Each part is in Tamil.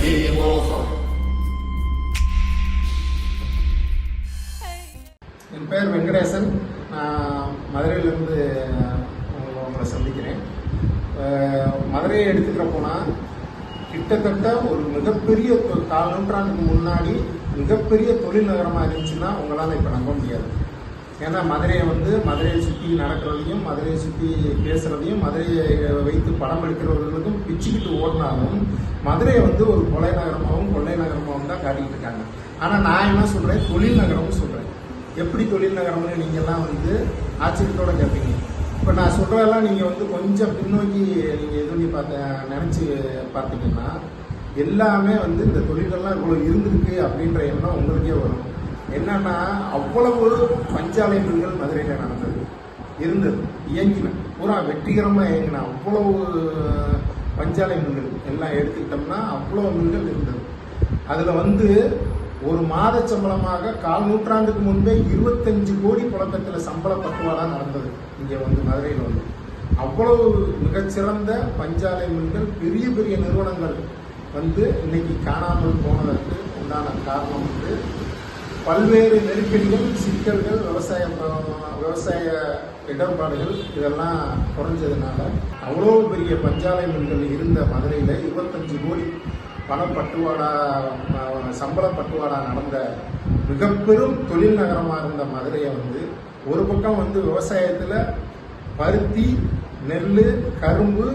என் பேர் வெங்கடேசன். நான் மதுரையிலேருந்து உங்களை சந்திக்கிறேன். மதுரையை எடுத்துக்கிற போனால் கிட்டத்தட்ட ஒரு மிகப்பெரிய கால் நூற்றாண்டுக்கு முன்னாடி மிகப்பெரிய தொழில் நகரமாக இருந்துச்சுன்னா உங்களால் இப்போ நம்ப முடியாது. ஏன்னா மதுரையை வந்து மதுரையை சுற்றி நடக்கிறதையும் மதுரையை சுற்றி பேசுகிறதையும் மதுரையை படம் எடுக்கிறவர்களுக்கும் பிச்சுக்கிட்டு ஓடினாலும் மதுரையை வந்து ஒரு கொலை நகரமாகவும் கொள்ளை நகரமாகவும் தான் காட்டிக்கிட்டு இருக்காங்க. ஆனால் நான் என்ன சொல்கிறேன் தொழில் நகரம்னு சொல்கிறேன் எப்படி தொழில் நகரம்னு நீங்கள்லாம் வந்து ஆச்சரியத்தோட கேட்பீங்க. இப்போ நான் சொல்கிறதெல்லாம் நீங்கள் வந்து கொஞ்சம் பின்னோக்கி நீங்கள் இது பண்ணி பார்த்த நினச்சி பார்த்தீங்கன்னா எல்லாமே வந்து இந்த தொழில்கள்லாம் இவ்வளோ இருந்திருக்கு அப்படின்ற எண்ணம் உங்களுக்கே வரும். என்னன்னா அவ்வளவு பஞ்சாலை மதுரையில் நடந்தது. இருந்தது. இயங்கினேன் பூரா வெற்றிகரமாக இயங்கினேன் அவ்வளவு பஞ்சாலை மீன்கள் எல்லாம் எடுத்துக்கிட்டோம்னா அவ்வளோ மீன்கள் இருந்தது. அதில் வந்து ஒரு மாத சம்பளமாக கால் நூற்றாண்டுக்கு முன்பே இருபத்தஞ்சு கோடி புழக்கத்தில் சம்பள பட்டுவாடா நடந்தது. இங்கே வந்து மதுரையில் வந்து. அவ்வளவு மிகச்சிறந்த பஞ்சாலை மீன்கள் பெரிய பெரிய நிறுவனங்கள் வந்து இன்னைக்கு காணாமல் போனதற்கு உண்டான காரணம் வந்து பல்வேறு நெருக்கடிகள் சிக்கல்கள் விவசாய விவசாய இடர்பாடுகள் இதெல்லாம் குறைஞ்சதுனால அவ்வளோ பெரிய பஞ்சாலை மில்கள் இருந்த மதுரையில் இருபத்தஞ்சு கோடி பணப்பட்டுவாடா அஹ், சம்பள பட்டுவாடா நடந்த மிக பெரும் தொழில் நகரமாக இருந்த மதுரையை வந்து ஒரு பக்கம் வந்து விவசாயத்தில் பருத்தி நெல் கரும்பு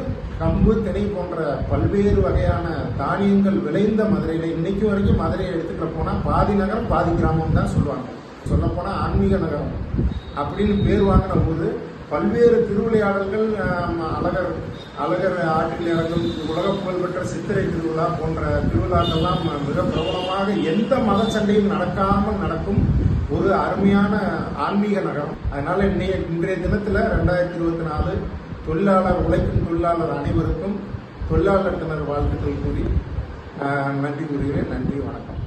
கம்பு திணை போன்ற பல்வேறு வகையான தானியங்கள் விளைந்த மதுரையில் இன்னைக்கு வரைக்கும் மதுரையை எடுத்துக்கிற போனால் பாதி நகரம் பாதி கிராமம் தான் சொல்லுவாங்க. சொல்லப்போனால் ஆன்மீக நகரம் அப்படின்னு பேர் வாங்கின போது பல்வேறு திருவிளையாடல்கள் அழகர் அழகர் ஆற்றில் இறங்கும் உலக புகழ்பெற்ற சித்திரை திருவிழா போன்ற திருவிழாக்கள்லாம் மிக பிரபலமாக எந்த மத சண்டையும் நடக்காமல் நடக்கும் ஒரு அருமையான ஆன்மீக நகரம். அதனால இன்னைய இன்றைய தினத்தில் ரெண்டாயிரத்தி இருபத்தி நாலு தொழிலாளர் உழைக்கும் தொழிலாளர் அனைவருக்கும் தொழிலாளர் தினர் வாழ்த்துக்கள் கூறி நன்றி கூறுகிறேன். நன்றி வணக்கம்.